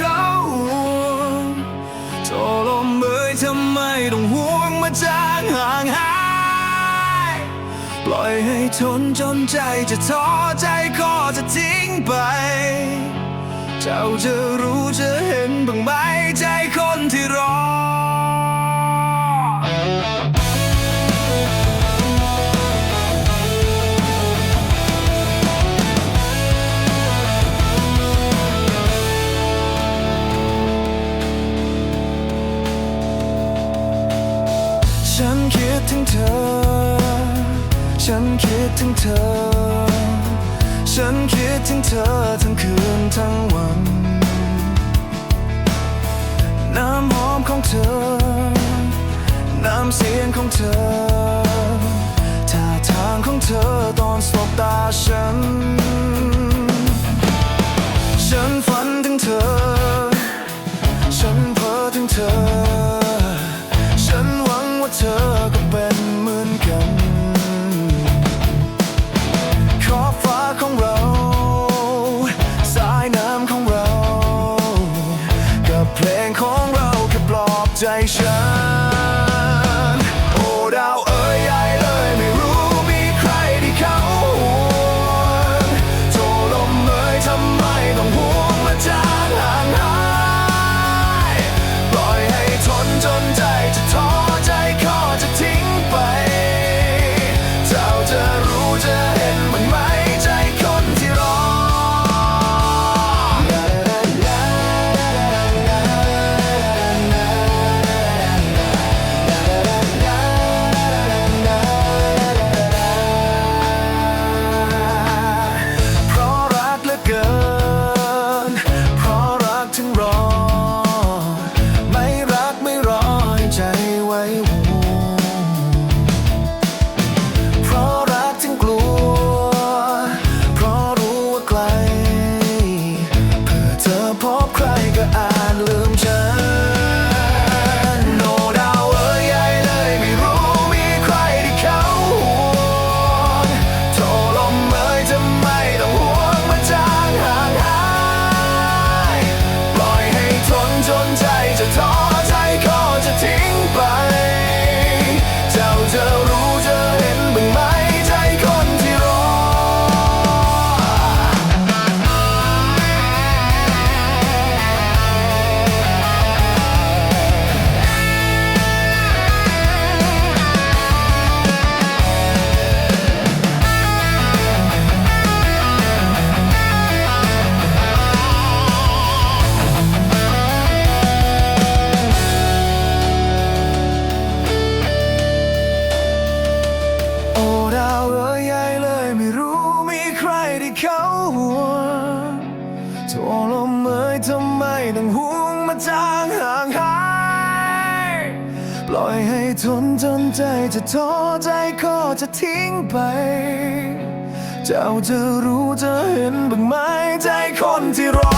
เขาโทรลมเอ่ยทำไมต้องห่วงมาจางห่างหาย ปล่อยให้ทนจนใจจะท้อใจก็จะทิ้งไป เจ้าจะรู้จะเห็น อ ฉันคิดถึงเธอ ฉันคิดถึงเธอทั้งคืนทั้งวัน น้ำหอมของเธอ น้ำเสียงของเธอ ท่าทางของเธอตอนสบตาฉัน ค่ป พบใครก็อาจลืม ทำไมต้องห่วงมาจางห่างหายปล่อยให้ทนจนใจจะท้อใจก็จะทิ้งไป เจ้าจะรู้จะเห็นบ้างไหมใจคนที่รอ